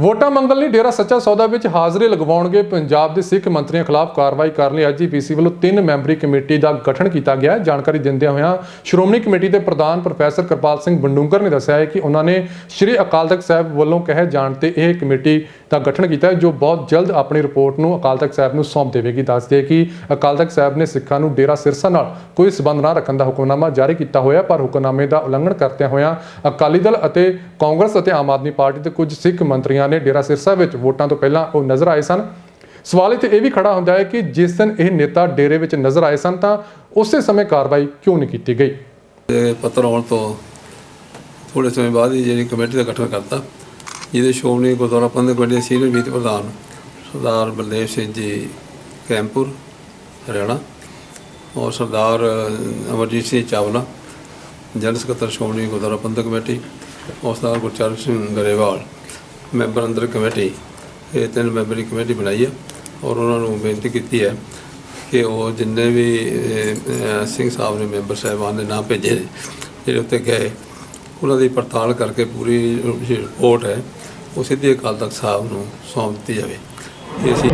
ਵੋਟਾਂ ਮੰਗਣ ਲਈ ਡੇਰਾ ਸੱਚਾ ਸੌਦਾ ਵਿੱਚ ਹਾਜ਼ਰੀ ਲਗਵਾਉਣਗੇ। ਪੰਜਾਬ ਦੇ ਸਿੱਖ ਮੰਤਰੀਆਂ ਖਿਲਾਫ ਕਾਰਵਾਈ ਕਰਨ ਲਈ ਐਜੀਪੀਸੀ ਵੱਲੋਂ ਤਿੰਨ ਮੈਂਬਰੀ ਕਮੇਟੀ ਦਾ ਗਠਨ ਕੀਤਾ ਗਿਆ ਹੈ। ਜਾਣਕਾਰੀ ਦਿੰਦਿਆਂ ਹੋਇਆਂ ਸ਼੍ਰੋਮਣੀ ਕਮੇਟੀ ਦੇ ਪ੍ਰਧਾਨ ਪ੍ਰੋਫੈਸਰ ਕਿਰਪਾਲ ਸਿੰਘ ਬੰਡੂੰਗਰ ਨੇ ਦੱਸਿਆ ਹੈ ਕਿ ਉਹਨਾਂ ਨੇ ਸ੍ਰੀ ਅਕਾਲ ਤਖਤ ਸਾਹਿਬ ਵੱਲੋਂ ਕਹੇ ਜਾਣ ਤੇ ਇਹ ਕਮੇਟੀ ਦਾ ਗਠਨ ਕੀਤਾ ਹੈ, ਜੋ ਬਹੁਤ ਜਲਦ ਆਪਣੀ ਰਿਪੋਰਟ ਨੂੰ ਅਕਾਲ ਤਖਤ ਸਾਹਿਬ ਨੂੰ ਸੌਂਪ ਦੇਵੇਗੀ। ਦੱਸਦੇ ਕਿ ਅਕਾਲ ਤਖਤ ਸਾਹਿਬ ਨੇ ਸਿੱਖਾਂ ਨੂੰ ਡੇਰਾ ਸਿਰਸਾ ਨਾਲ ਕੋਈ ਸਬੰਧ ਨਾ ਰੱਖਣ ਦਾ ਹੁਕਮਨਾਮਾ ਜਾਰੀ ਕੀਤਾ ਹੋਇਆ ਪਰ ਹੁਕਮਨਾਮੇ ਦਾ ਉਲੰਘਣ ਕਰਦਿਆਂ ਹੋਇਆਂ ਅਕਾਲੀ ਦਲ ਅਤੇ ਕਾਂਗਰਸ ਅਤੇ ਆਮ ਆਦਮੀ ਪਾਰਟੀ ਦੇ ਕੁਝ ਸਿੱਖ ਮੰਤਰੀਆਂ ਨੇ ਡੇਰਾ ਸਿਰਸਾ ਵਿੱਚ ਵੋਟਾਂ ਤੋਂ ਪਹਿਲਾਂ ਉਹ ਨਜ਼ਰ ਆਏ ਸਨ। ਸਵਾਲ ਇੱਥੇ ਇਹ ਵੀ ਖੜਾ ਹੁੰਦਾ ਹੈ ਕਿ ਜਿਸ ਦਿਨ ਇਹ ਨੇਤਾ ਡੇਰੇ ਵਿੱਚ ਨਜ਼ਰ ਆਏ ਸਨ ਤਾਂ ਉਸੇ ਸਮੇਂ ਕਾਰਵਾਈ ਕਿਉਂ ਨਹੀਂ ਕੀਤੀ ਗਈ? ਪੱਤਰ ਆਉਣ ਤੋਂ ਥੋੜੇ ਸਮੇਂ ਬਾਅਦ ਹੀ ਜਿਹੜੀ ਕਮੇਟੀ ਦਾ ਗਠਨ ਕਰਤਾ, ਜਿਹਦੇ ਸ਼੍ਰੋਮਣੀ ਗੁਰਦੁਆਰਾ ਪ੍ਰਬੰਧਕ ਕਮੇਟੀ ਦੇ ਸੀਨੀਅਰ ਮੀਤ ਪ੍ਰਧਾਨ ਸਰਦਾਰ ਬਲਦੇਵ ਸਿੰਘ ਜੀ ਕੈਂਪੁਰ, ਹਰਿਆਣਾ ਔਰ ਸਰਦਾਰ ਅਮਰਜੀਤ ਸਿੰਘ ਚਾਵਲਾ, ਜਨਰਲ ਸਕੱਤਰ ਸ਼੍ਰੋਮਣੀ ਗੁਰਦੁਆਰਾ ਪ੍ਰਬੰਧਕ ਕਮੇਟੀ ਔਰ ਸਰਦਾਰ ਗੁਰਚਰਨ ਸਿੰਘ ਗਰੇਵਾਲ। ਮੈਂਬਰ ਅੰਦਰ ਕਮੇਟੀ, ਇਹ ਤਿੰਨ ਮੈਂਬਰੀ ਕਮੇਟੀ ਬਣਾਈ ਹੈ ਔਰ ਉਹਨਾਂ ਨੂੰ ਬੇਨਤੀ ਕੀਤੀ ਹੈ ਕਿ ਉਹ ਜਿੰਨੇ ਵੀ ਸਿੰਘ ਸਾਹਿਬ ਨੇ ਮੈਂਬਰ ਸਾਹਿਬਾਨ ਦੇ ਨਾਮ ਭੇਜੇ ਜਿਹੜੇ ਉੱਤੇ ਗਏ, ਉਹਨਾਂ ਦੀ ਪੜਤਾਲ ਕਰਕੇ ਪੂਰੀ ਰਿਪੋਰਟ ਹੈ, ਉਹ ਸਿੱਧੀ ਅਕਾਲ ਤਖਤ ਸਾਹਿਬ ਨੂੰ ਸੌਂਪ ਦਿੱਤੀ ਜਾਵੇ। ਇਹ ਅਸੀਂ